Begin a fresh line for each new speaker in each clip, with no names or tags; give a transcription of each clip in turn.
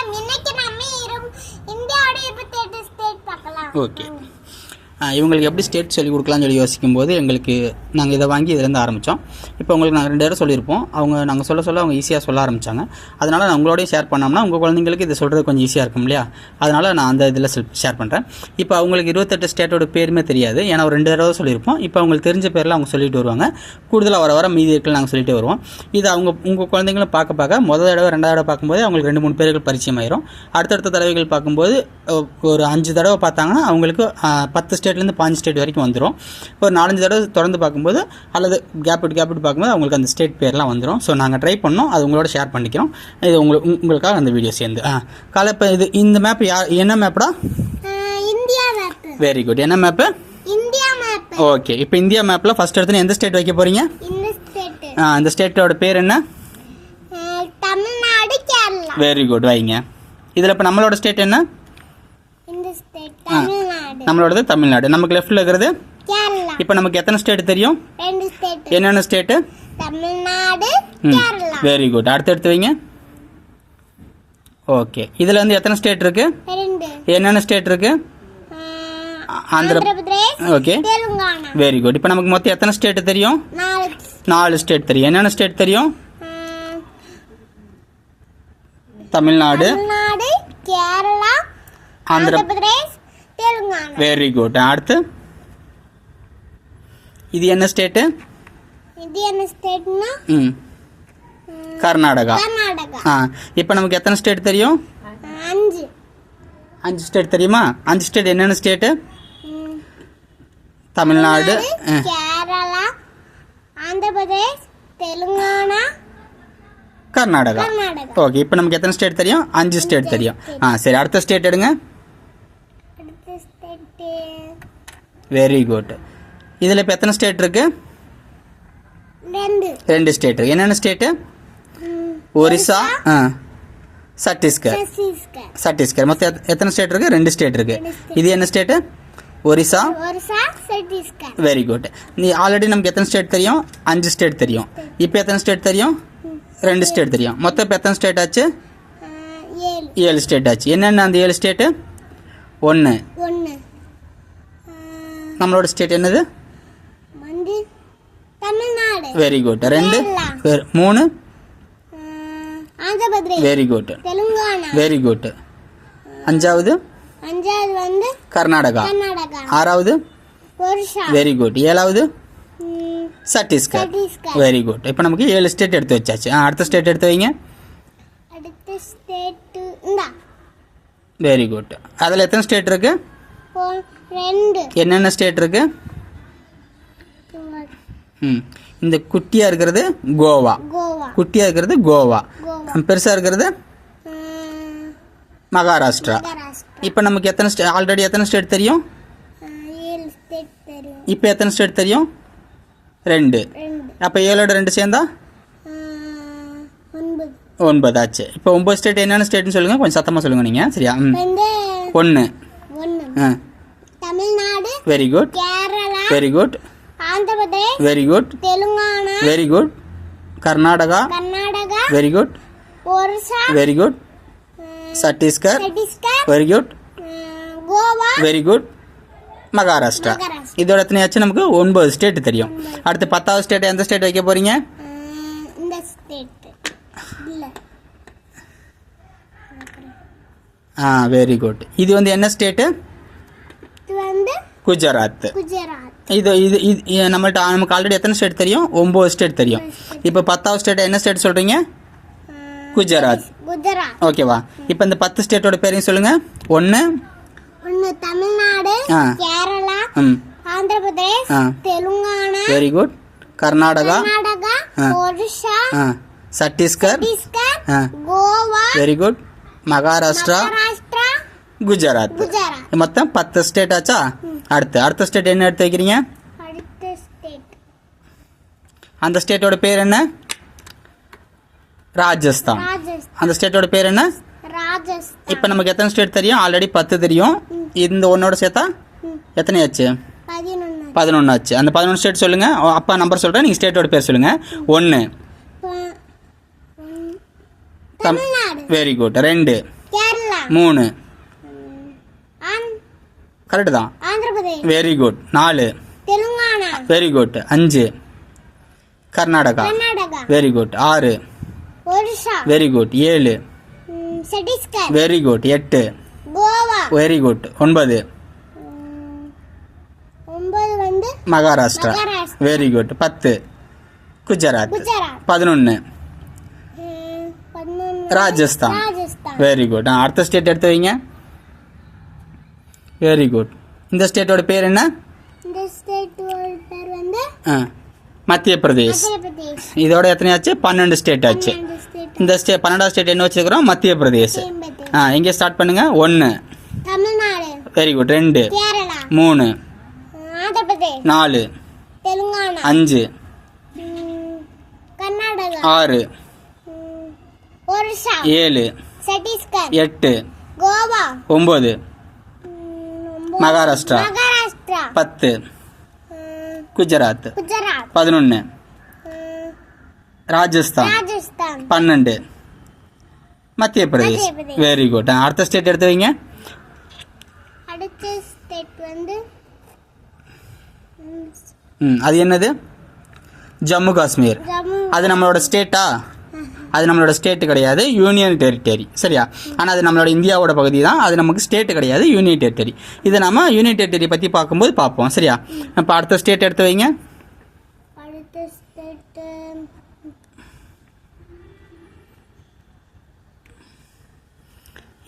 வணக்கம் இன்னைக்கு நம்ம இந்தியாவோட இருபத்தி எட்டு ஸ்டேட் பார்க்கலாம்.
ஓகே இவங்களுக்கு எப்படி ஸ்டேட் சொல்லிக் கொடுக்கலாம்னு சொல்லி யோசிக்கும் போது எங்களுக்கு நாங்கள் இதை வாங்கி இதுலேருந்து ஆரம்பித்தோம் இப்போ உங்களுக்கு நாங்கள் ரெண்டு பேரும் சொல்லியிருப்போம். அவங்க நாங்கள் சொல்ல சொல்ல அவங்க ஈஸியாக சொல்ல ஆரம்பித்தாங்க அதனால் நான் உங்களோடய ஷேர் பண்ணோம்னா உங்கள் குழந்தைங்களுக்கு இதை சொல்கிறது கொஞ்சம் ஈஸியாக இருக்கும் இல்லையா? அதனால் நான் அந்த இதில் ஷேர் பண்ணுறேன் இப்போ அவங்களுக்கு இருபத்தெட்டு ஸ்டேட்டோட பேருமே தெரியாது. ஏன்னா ஒரு ரெண்டு தடவை சொல்லியிருப்போம். இப்போ அவங்களுக்கு தெரிஞ்ச பேரில் அவங்க சொல்லிட்டு வருவாங்க. கூடுதலாக வர வர மீதி இருக்குன்னு நாங்கள் சொல்லிட்டு வருவோம். இது அவங்க உங்கள் குழந்தைங்களும் பார்க்க பார்க்க முதல் தடவை ரெண்டாவது தடவை பார்க்கும்போது அவங்களுக்கு ரெண்டு மூணு பேர்கள் பரிச்சயம் ஆயிரும் அடுத்தடுத்த தடவைகள் பார்க்கும்போது ஒரு அஞ்சு தடவை பார்த்தாங்கன்னா அவங்களுக்கு பத்து ஸ்டேட் ஸ்டேட்லேருந்து பாஞ்சு ஸ்டேட் வரைக்கும் வந்துடும் ஒரு நாலஞ்சு தடவை தொடர்ந்து பார்க்கும்போது அல்லது கேப் விட்டு கேப் விட்டு பார்க்கும்போது அவங்களுக்கு அந்த ஸ்டேட் பேர்லாம் வந்துடும் ஸோ நாங்கள் ட்ரை பண்ணோம். அது உங்களோட ஷேர் பண்ணிக்கிறோம். இது உங்களுக்கு உங்க- உங்களுக்காக அந்த வீடியோ சேர்ந்து. ஆ காலை இப்போ இது இந்த மேப் யார் என்ன மேப்டா வெரி குட் என்ன மேப்பு ஓகே இப்போ இந்தியா மேப்பில் ஃபஸ்ட் எடுத்து எந்த ஸ்டேட் வைக்க போகிறீங்க
இந்த
ஸ்டேட்டோட பேர் என்ன?
தமிழ்நாடு கேரளா.
வெரி குட் வைங்க. இதில் இப்போ நம்மளோட ஸ்டேட் என்ன?
இந்த ஸ்டேட்
நம்மளோடது தமிழ்நாடு. நமக்கு லெஃப்ட்டில் இருக்கிறது இப்போ நமக்கு எத்தனை ஸ்டேட் தெரியும்? என்னென்ன ஸ்டேட்டு
தமிழ்நாடு
வெரி குட் அடுத்து எடுத்து வைங்க. ஓகே இதில் வந்து எத்தனை ஸ்டேட் இருக்கு? என்னென்ன ஸ்டேட் இருக்கு? ஆந்திர ஓகே வெரி குட் இப்போ நமக்கு மொத்தம் எத்தனை ஸ்டேட் தெரியும்?
நாலு.
ஸ்டேட் தெரியும். என்னென்ன ஸ்டேட் தெரியும்? தமிழ்நாடு.
கேரளா
ஆந்திர வெரி குட் அடுத்து இது என்ன ஸ்டேட்டு
இது என்ன ஸ்டேட்னா
ம் கர்நாடகா
கர்நாடகா
ஆ இப்போ நமக்கு எத்தனை ஸ்டேட் தெரியும்
அஞ்சு
அஞ்சு ஸ்டேட் தெரியுமா அஞ்சு ஸ்டேட் என்னென்ன ஸ்டேட்டு தமிழ்நாடு
கேரளா ஆந்திர பிரதேஷ் தெலுங்கானா
கர்நாடகா
கர்நாடகா
ஓகே இப்போ நமக்கு எத்தனை ஸ்டேட் தெரியும் அஞ்சு ஸ்டேட் தெரியும் ஆ சரி அடுத்த ஸ்டேட் எடுங்க
அடுத்த ஸ்டேட்
வெரி குட் இதில் இப்போ எத்தனை ஸ்டேட் இருக்கு?
ரெண்டு.
ஸ்டேட் என்னென்ன ஸ்டேட்டு ஒரிசா ஆ சத்தீஸ்கர்.
சத்தீஸ்கர்.
மொத்தம் எத்த- எத்தனை ஸ்டேட் இருக்கு? ரெண்டு ஸ்டேட் இருக்கு.
ரெண்டு state.
இது என்ன ஸ்டேட்டு ஒரிசா. வெரி குட் நீ ஆல்ரெடி நமக்கு எத்தனை ஸ்டேட் தெரியும்? அஞ்சு ஸ்டேட் தெரியும். இப்போ எத்தனை ஸ்டேட் தெரியும்? ரெண்டு ஸ்டேட் தெரியும். மொத்தம் இப்போ எத்தனை ஸ்டேட் ஆச்சு?
ஏழு.
ஸ்டேட் ஆச்சு. என்னென்ன அந்த ஏழு ஸ்டேட்டு ஒன்று நம்மளோட ஸ்டேட் என்னது? வெரி குட் ரெண்டு மூணு? வெரி குட் வெரி குட் அஞ்சாவது? கர்நாடகா. ஆறாவது? வெரி குட் ஏழாவது? சத்தீஸ்கர். வெரி குட் இப்போ நமக்கு ஏழு ஸ்டேட் எடுத்து வச்சாச்சு. அடுத்த ஸ்டேட் எடுத்து வைங்க. வெரி குட் அதில் எத்தனை ஸ்டேட் இருக்கு?
ஒ- ரெண்டு.
என்னென்ன ஸ்டேட் இருக்கு? ம். இந்த குட்டியாக இருக்கிறது கோவா.
கோவா.
குட்டியாக இருக்கிறது கோவா. பெருசாக இருக்கிறது மகாராஷ்டிரா. இப்போ நமக்கு எத்தனை ஸ்டே ஆல்ரெடி எத்தனை ஸ்டேட் தெரியும்? இப்போ எத்தனை ஸ்டேட் தெரியும்? ரெண்டு. அப்போ ஏழோட ரெண்டு சேர்ந்தா?
ஒன்பது.
ஆச்சு. இப்போ ஒன்பது ஸ்டேட் என்னென்ன ஸ்டேட்னு சொல்லுங்கள் கொஞ்சம் சத்தமாக சொல்லுங்கள் நீங்கள் சரியா? ஒன்று
ஒன்று
ஆ.
Tamil Nadu
very good
Kerala
very good
Andhra Pradesh
very good
Telangana
very good Karnataka.
Karnataka
very good
Orissa
very good Chhattisgarh.
Chhattisgarh
very good
Goa.
Very good Maharashtra. இதோட எத்தனையாச்சும் நமக்கு ஒன்பது ஸ்டேட் தெரியும். அடுத்து பத்தாவது ஸ்டேட் எந்த state வைக்க போறீங்க?
இந்த ஸ்டேட்
ஆ வெரி குட் இது வந்து என்ன ஸ்டேட்டு குஜராத். இது இது இது நம்மள்ட்ட நமக்கு ஆல்ரெடி எத்தனை ஸ்டேட் தெரியும்? ஒம்பது ஸ்டேட் தெரியும். இப்போ பத்தாவது ஸ்டேட் என்ன ஸ்டேட் சொல்கிறீங்க குஜராத். ஓகேவா? இப்போ இந்த பத்து ஸ்டேட்டோட பேரையும் சொல்லுங்கள் ஒன்று
ஒன்று தமிழ்நாடு. கேரளா
ம்.
ஆந்திர பிரதேஷ். தெலுங்கானா
வெரி குட் கர்நாடகா ஆ. Chhattisgarh
Goa
very good Maharashtra Gujarat. மொத்தம் பத்து ஸ்டேட் ஆச்சா? அடுத்து அடுத்த ஸ்டேட் என்ன எடுத்து வைக்கிறீங்க? அந்த ஸ்டேட்டோட பேர் என்ன? ராஜஸ்தான். அந்த ஸ்டேட்டோட பேர் என்ன? இப்போ நமக்கு எத்தனை ஸ்டேட் தெரியும்? ஆல்ரெடி பத்து தெரியும். இந்த ஒன்னோட சேர்த்தா. எத்தனை ஆச்சு?
பதினொன்று
ஆச்சு. அந்த பதினொன்று ஸ்டேட் சொல்லுங்க. அப்பா நம்பர் சொல்கிறேன் நீங்கள் ஸ்டேட்டோட பேர் சொல்லுங்க. ஒன்று வெரி குட் ரெண்டு. மூணு. கரெக்டு தான். வெரி குட் நாலு.
தெலுங்கானா.
வெரி குட் அஞ்சு. கர்நாடகா. வெரி குட் ஆறு. வெரி குட் ஏழு. வெரி குட் எட்டு.
கோவா.
வெரி குட் ஒன்பது. மகாராஷ்டிரா. வெரி குட் பத்து. குஜராத். பதினொன்று ராஜஸ்தான். வெரி குட் அடுத்த ஸ்டேட் எடுத்து வைங்க. வெரி குட் இந்த ஸ்டேட்டோட பேர் என்ன?
இந்த பேர் வந்து
மத்திய பிரதேஷ். இதோட எத்தனை ஆச்சு. பன்னெண்டு ஸ்டேட் ஆச்சு இந்த ஸ்டே பன்னெண்டாவது ஸ்டேட் என்ன வச்சுக்கிறோம் மத்திய பிரதேஷ். ஆ எங்கே ஸ்டார்ட் பண்ணுங்க? ஒன்று வெரி குட் ரெண்டு. மூணு. நாலு.
தெலுங்கானா.
அஞ்சு. ஆறு. ஏழு. எட்டு.
கோவா.
ஒம்பது. மகாராஷ்டிரா. பத்து. குஜராத். பதினொன்று ராஜஸ்தான். பன்னெண்டு. மத்திய பிரதேஷ். வெரி குட் அடுத்த ஸ்டேட் எடுத்து வைங்க. அது என்னது? ஜம்மு காஷ்மீர். அது நம்மளோட ஸ்டேட்டா அது நம்மளோட ஸ்டேட்டு கிடையாது யூனியன் டெரிட்டரி சரியா? ஆனால் அது நம்மளோட இந்தியாவோட பகுதி தான் அது நமக்கு ஸ்டேட்டு கிடையாது யூனியன் டெரிட்டரி இதை நம்ம யூனியன் டெரிட்டரி பற்றி பார்க்கும்போது பார்ப்போம். சரியா? இப்போ அடுத்த ஸ்டேட் எடுத்து வைங்க.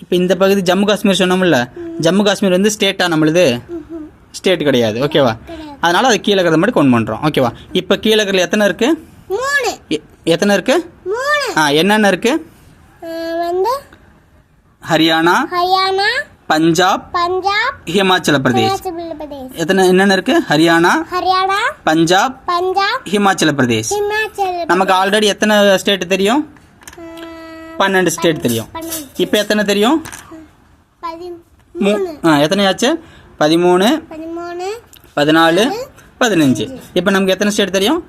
இப்போ இந்த பகுதி ஜம்மு காஷ்மீர் சொன்னோம்ல ஜம்மு காஷ்மீர் வந்து ஸ்டேட்டா நம்மளுது? ஸ்டேட் கிடையாது. ஓகேவா அதனால அது கீழே இருக்கிறத மட்டும் கொண்டு பண்ணுறோம் ஓகேவா இப்போ கீழே இருக்கிற எத்தனை இருக்கு?
மூணு.
எ- எத்தனை இருக்கு?
மூணு.
ஆ என்னென்ன இருக்கு?
வந்து
ஹரியானா
ஹரியானா
பஞ்சாப்
பஞ்சாப்
ஹிமாச்சல பிரதேஷ். எத்தனை என்னென்ன இருக்கு? ஹரியானா
ஹரியானா
பஞ்சாப்
பஞ்சாப்
ஹிமாச்சல பிரதேஷ். நமக்கு ஆல்ரெடி எத்தனை ஸ்டேட் தெரியும்? பன்னெண்டு ஸ்டேட் தெரியும். இப்போ எத்தனை தெரியும்? எத்தனை ஆச்சு? பதிமூணு பதினாலு பதினஞ்சு. இப்போ நமக்கு எத்தனை ஸ்டேட் தெரியும்?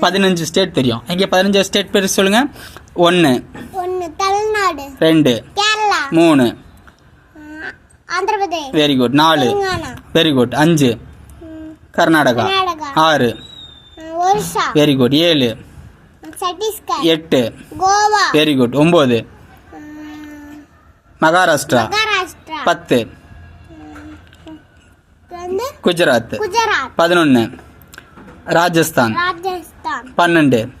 பதினஞ்சு ஸ்டேட் தெரியும். இங்கே பதினஞ்சு ஸ்டேட் பேர் சொல்லுங்க. ஒன்று
ஒன்று தமிழ்நாடு.
ரெண்டு
கேரளா.
மூணு.
ஆந்திர பிரதேஷ்
வெரி குட் நாலு. வெரி குட் அஞ்சு. கர்நாடகா. ஆறு.
ஒரிசா.
வெரி குட் ஏழு.
சத்தீஸ்கர்.
எட்டு.
கோவா.
வெரி குட் ஒம்பது. மகாராஷ்டிரா. பத்து. குஜராத்.
குஜராத்.
பதினொன்று ராஜஸ்தான்.
ராஜஸ்தான்
பன்னெண்டு.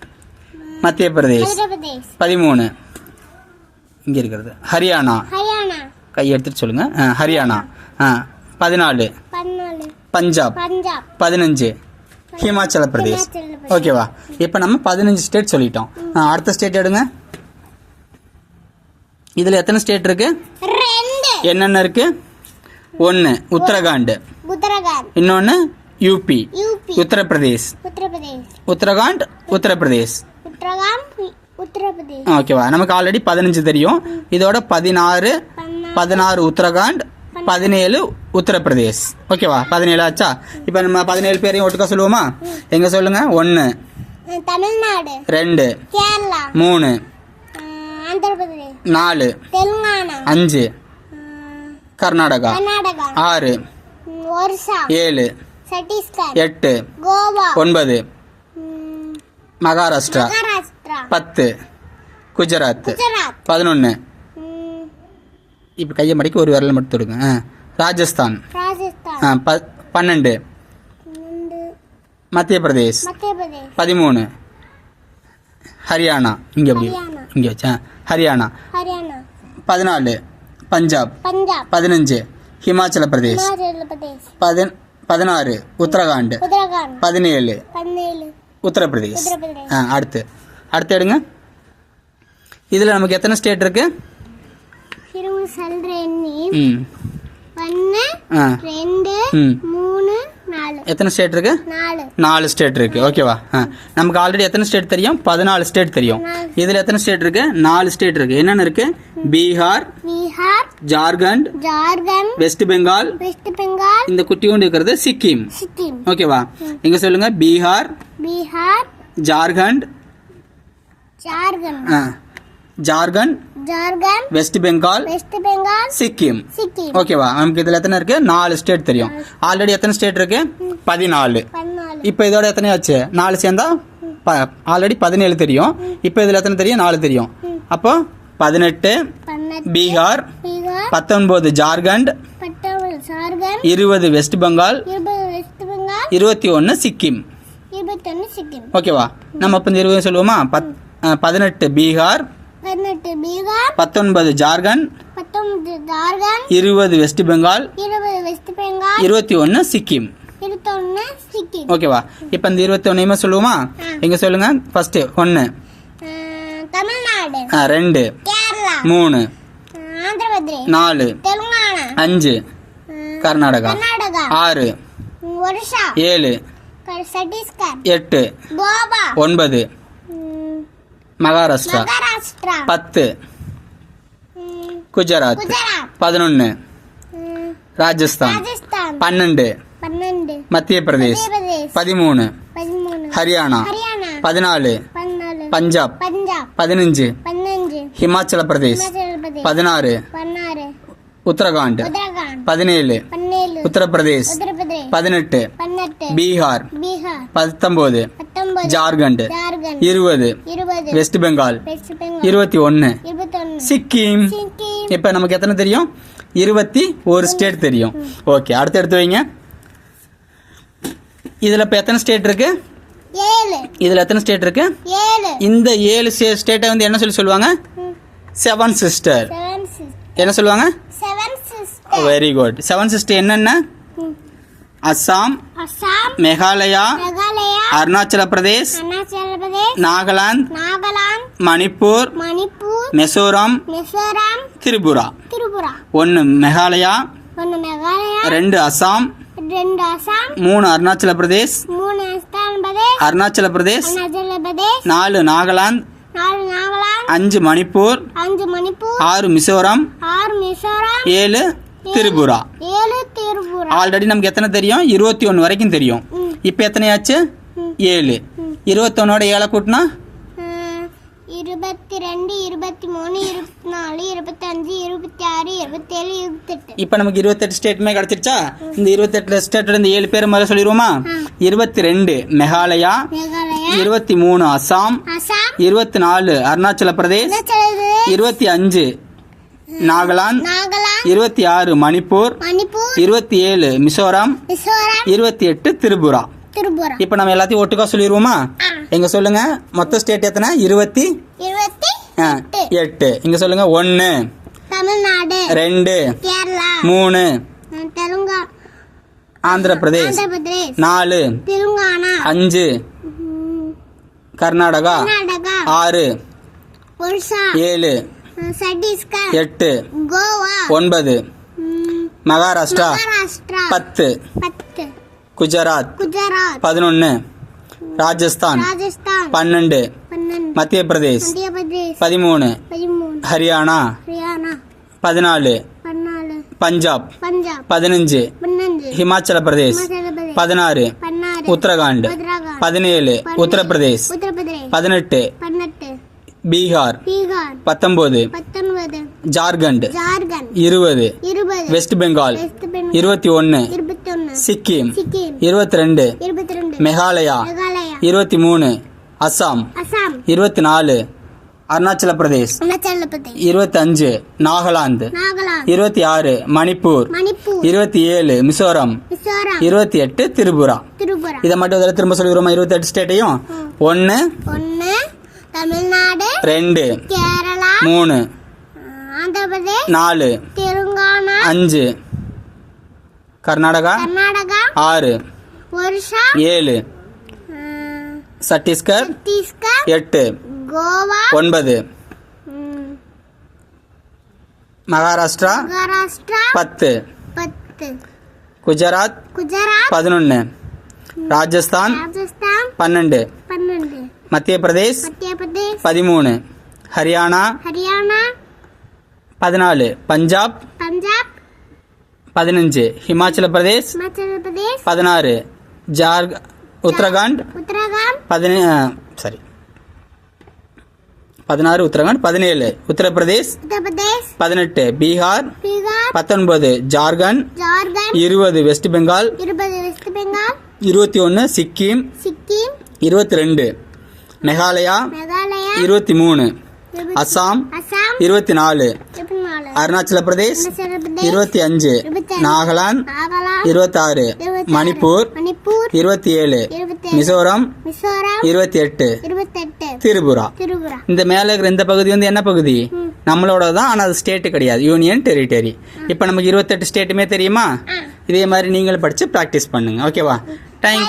மத்திய பிரதேஷ் பதிமூணு. இங்கே இருக்கிறது. ஹரியானா. கை எடுத்துட்டு சொல்லுங்க. ஹரியானா. பதினாலு. பஞ்சாப். பதினஞ்சு. ஹிமாச்சல பிரதேஷ். ஓகேவா? இப்போ நம்ம பதினஞ்சு ஸ்டேட் சொல்லிட்டோம். அடுத்த ஸ்டேட் எடுங்க. இதில் எத்தனை ஸ்டேட் இருக்கு? என்னென்ன இருக்கு? ஒன்று உத்தரகாண்ட். இன்னொன்று யூபி உத்தரப்பிரதேஷ். உத்தரகாண்ட் உத்தரப்பிரதேஷ். ஓகேவா நமக்கு ஆல்ரெடி பதினஞ்சு தெரியும். இதோட பதினாறு பதினாறு. உத்தரகாண்ட் பதினேழு உத்தரப்பிரதேஷ். ஓகேவா பதினேழு ஆச்சா? இப்போ நம்ம பதினேழு பேரையும் ஒட்டுக்கா சொல்லுவோமா? எங்க சொல்லுங்க? ஒன்று
தமிழ்நாடு.
ரெண்டு
கேரளா.
மூணு நாலு அஞ்சு கர்நாடகா. ஆறு ஏழு எட்டு
கோவா.
ஒன்பது மகாராஷ்டிரா. பத்து. குஜராத். பதினொன்று இப்போ கையை மடிக்க ஒரு விரல் மட்டும் தொடுங்க. ராஜஸ்தான். ஆ ப பன்னெண்டு. மத்திய பிரதேஷ் பதிமூணு. ஹரியானா. இங்கே அப்படி. இங்கே வச்சா? ஹரியானா.
ஹரியானா.
பதினாலு. பஞ்சாப். பதினஞ்சு. ஹிமாச்சல பிரதேஷ். பதினாறு. உத்தரகாண்ட். பதினேழு. உத்தரப்பிரதேஷ். ஆ அடுத்து. அடுத்து எடுங்க. இதில் நமக்கு எத்தனை ஸ்டேட் இருக்கு? ம்.
ஒன்று ரெண்டு மூணு
எத்தனை ஸ்டேட் இருக்கு?
நாலு.
ஸ்டேட் இருக்கு. ஓகேவா நமக்கு ஆல்ரெடி எத்தனை ஸ்டேட் தெரியும்? பதினாலு ஸ்டேட் தெரியும். இதில் எத்தனை ஸ்டேட் இருக்கு? நாலு ஸ்டேட் இருக்கு. என்னென்ன இருக்கு? பீகார்
பீகார்
ஜார்க்கண்ட்
ஜார்க்கண்ட்
வெஸ்ட் பெங்கால்
வெஸ்ட் பெங்கால்
இந்த குட்டியோண்டு இருக்கிறது சிக்கிம்.
சிக்கிம்.
ஓகேவா இங்க சொல்லுங்க. பீகார்
பீகார்
ஜார்க்கண்ட்
ஜார்க்கண்ட்.
ஆ, ஜார்க்கண்ட்
ஜார்க்கண்ட்
வெஸ்ட் பெங்கால்
வெஸ்ட் பெங்கால்
சிக்கிம்.
சிக்கிம்.
ஓகேவா? நமக்கு இதில் எத்தனை இருக்கு? நாலு ஸ்டேட் தெரியும். ஆல்ரெடி எத்தனை ஸ்டேட் இருக்கு? பதினாலு. இப்போ இதோட எத்தனை ஆச்சு? நாலு சேர்ந்தா ப ஆல்ரெடி பதினேழு தெரியும். இப்போ இதில் எத்தனை தெரியும்? நாலு தெரியும். அப்போ பதினெட்டு பீகார் பத்தொன்பது ஜார்க்கண்ட் இருபது வெஸ்ட் பெங்கால் இருபத்தி ஒன்று சிக்கிம். ஓகேவா? நம்ம இப்போ இந்த இருபது சொல்லுவோமா? பத் பதினெட்டு பீகார் பத்தொன்பது ஜார்க்கண்ட்.
பத்தொன்பது ஜார்க்கண்ட்.
இருபது வெஸ்ட் பெங்கால்.
இருபது வெஸ்ட் பெங்கால்.
இருபத்தி ஒன்று சிக்கிம். ஓகேவா? இப்போ இந்த இருபத்தி ஒன்றையுமே சொல்லுவோமா? எங்க சொல்லுங்க? ஃபர்ஸ்ட் ஒன்று
தமிழ்நாடு.
ரெண்டு.
கேரளா.
மூணு.
அஹ், ஆந்திர பிரதேஷ்
நாலு.
தெலுங்கானா.
அஞ்சு. கர்நாடகா. ஆறு. ஏழு.
சத்தீஸ்கர்.
எட்டு.
கோவா.
ஒன்பது. மகாராஷ்டிரா. பத்து. குஜராத். பதினொன்று ராஜஸ்தான். பன்னெண்டு. மத்திய பிரதேஷ் பதிமூணு. ஹரியானா. பதினாலு. பஞ்சாப். பதினஞ்சு. ஹிமாச்சல பிரதேஷ். பதினாறு. உத்தரகாண்ட். பதினேழு. உத்தரப்பிரதேஷ். பதினெட்டு. பீகார். பத்தொன்பது ஜார்க்கண்ட். இருபது. வெஸ்ட் பெங்கால். இருபத்தி ஒன்று சிக்கிம். இப்போ நமக்கு எத்தனை தெரியும்? இருபத்தி ஒரு ஸ்டேட் தெரியும். ஓகே அடுத்து எடுத்து வைங்க. இதில் இப்போ எத்தனை ஸ்டேட் இருக்கு?
ஏழு.
இதில் எத்தனை ஸ்டேட் இருக்கு? இந்த ஏழு ஸ்டேட்டை வந்து என்ன சொல்லி சொல்லுவாங்க? செவன் சிஸ்டர் என்ன சொல்லுவாங்க? வெரி குட் செவன் சிஸ்டர் என்னென்ன? அஸ்ஸாம்
அசாம்
மேகாலயா அருணாச்சல பிரதேஷ்
பிரதேஷ்
நாகாலாந்து
நாகாலாந்து
மணிப்பூர்
மணிப்பூர்
மிசோரம்
மிசோரம்
திரிபுரா.
திரிபுரா.
ஒன்று மேகாலயா
ஒன்று மேகாலயா
ரெண்டு அஸ்ஸாம்
ரெண்டு அசாம்
மூணு அருணாச்சல பிரதேஷ்
மூணு அஸ்தான் பிரதேஷ்
அருணாச்சல பிரதேஷ்
அருணாச்சல பிரதேஷ்
நாலு நாகாலாந்து
நாலு நாகாலாந்து
அஞ்சு மணிப்பூர்
அஞ்சு மணிப்பூர்
ஆறு மிசோரம்
ஆறு மிசோரம்
ஏழு திரிபுரா.
ஏழு திரிபுரா.
ஆல்ரெடி நமக்கு எத்தனை தெரியும்? இருபத்தி ஒன்று வரைக்கும் தெரியும். இப்போ எத்தனையாச்சு. ஏழு. இருபத்தொன்னோட ஏழை கூட்டினா?
இருபத்தி ரெண்டு இருபத்தி மூணு இருபத்தி நாலு இருபத்தஞ்சு இருபத்தி ஆறு இருபத்தேழு இருபத்தெட்டு.
இப்போ நமக்கு இருபத்தெட்டு ஸ்டேட்டுமே கிடச்சிருச்சா? இந்த இருபத்தெட்டு ஸ்டேட்டோட இந்த ஏழு பேர் முதல்ல சொல்லிடுவோமா? இருபத்தி ரெண்டு மெகாலயா? இருபத்தி மூணு
அசாம்?
இருபத்தி நாலு அருணாச்சல பிரதேஷ் இருபத்தி அஞ்சு நாகாலாந்து? இருபத்தி ஆறு மணிப்பூர்? இருபத்தி ஏழு மிசோரம்? இருபத்தி எட்டு திரிபுரா.
திரிபுரா
இப்போ நம்ம எல்லாத்தையும் ஒட்டுக்கா சொல்லிடுவோமா
ஆ.
எங்க சொல்லுங்க? மொத்த ஸ்டேட் எத்தனை? இருபத்தி?
இருபத்தி எட்டு.
இங்க சொல்லுங்க ஒன்று
தமிழ்நாடு.
ரெண்டு
கேரளா.
மூணு
தெலுங்கா.
ஆந்திர பிரதேஷ் நாலு
தெலுங்கானா.
அஞ்சு கர்நாடகா ஆறு
ஒரிசா.
ஏழு
சத்தீஸ்கர்.
எட்டு
கோவா.
ஒன்பது மகாராஷ்டிரா. பத்து.
பத்து.
குஜராத்.
குஜராத்.
பதினொன்று ராஜஸ்தான்.
ராஜஸ்தான்.
பன்னெண்டு. மத்திய பிரதேஷ் பதிமூணு. ஹரியானா.
ஹரியானா.
பதினாலு. பஞ்சாப்.
பஞ்சாப்.
பதினஞ்சு. ஹிமாச்சல பிரதேஷ் பதினாறு. உத்தரகாண்ட். பதினேழு. உத்தரப்பிரதேஷ். பதினெட்டு. பீகார்.
பீகார்.
பத்தொன்பது. ஜார்க்கண்ட். இருபது.
இருபது.
வெஸ்ட் பெங்கால். இருபத்தி ஒன்று சிக்கிம். இருபத்தி ரெண்டு
இருபத்தி
மெகாலயா. இருபத்தி மூணு அஸ்ஸாம்
அசாம்.
இருபத்தி நாலு அருணாச்சல பிரதேஷ் இருபத்தஞ்சு. நாகாலாந்து. இருபத்தி ஆறு மணிப்பூர். இருபத்தி ஏழு மிசோரம். இருபத்தி எட்டு திரிபுரா. இதை மட்டும் தடவை திரும்ப சொல்லிடுவோமா இருபத்தெட்டு ஸ்டேட்டையும்? ஒன்று
தமிழ்நாடு
ரெண்டு
கேரளா
மூணு நாலு
தெலுங்கானா
அஞ்சு கர்நாடகா ஆறு.
ஒரிசா
ஏழு. சத்தீஸ்கர்
சத்தீஸ்கர்
எட்டு.
கோவா?
ஒன்பது. மகாராஷ்டிரா?
மகாராஷ்டிரா?
பத்து.
பத்து.
குஜராத்?
குஜராத்?
பதினொன்று ராஜஸ்தான்?
ராஜஸ்தான்?
பன்னெண்டு.
பன்னெண்டு.
மத்திய பிரதேஷ்
மத்திய பிரதேஷ்
பதிமூணு. ஹரியானா?
ஹரியானா?
பதினாலு. பஞ்சாப்? பதினஞ்சு. ஹிமாச்சல பிரதேஷ் பதினாறு. ஜார்க் உத்தரகாண்ட் பதின சாரி. பதினாறு உத்தரகாண்ட் பதினேழு. உத்தரப்பிரதேஷ் பதினெட்டு. பீகார் பத்தொன்பது. ஜார்க்கண்ட் இருபது. வெஸ்ட் பெங்கால் இருபத்தி ஒன்று சிக்கிம்
சிக்கிம்
இருபத்தி ரெண்டு மேகாலயா இருபத்தி மூணு அஸ்ஸாம்
அசாம்
இருபத்தி நாலு அருணாச்சல பிரதேஷ் இருபத்தி அஞ்சு. நாகாலாந்து இருபத்தாறு. மணிப்பூர் இருபத்தி ஏழு மிசோரம் இருபத்தி எட்டு திரிபுரா. இந்த மேலே இருக்கிற இந்த பகுதி வந்து என்ன பகுதி. நம்மளோட தான் ஆனால் அது ஸ்டேட்டு கிடையாது. யூனியன் டெரிட்டரி இப்போ நமக்கு இருபத்தெட்டு ஸ்டேட்டுமே தெரியுமா? இதே மாதிரி நீங்களும் படித்து ப்ராக்டிஸ் பண்ணுங்க. ஓகேவா தேங்க்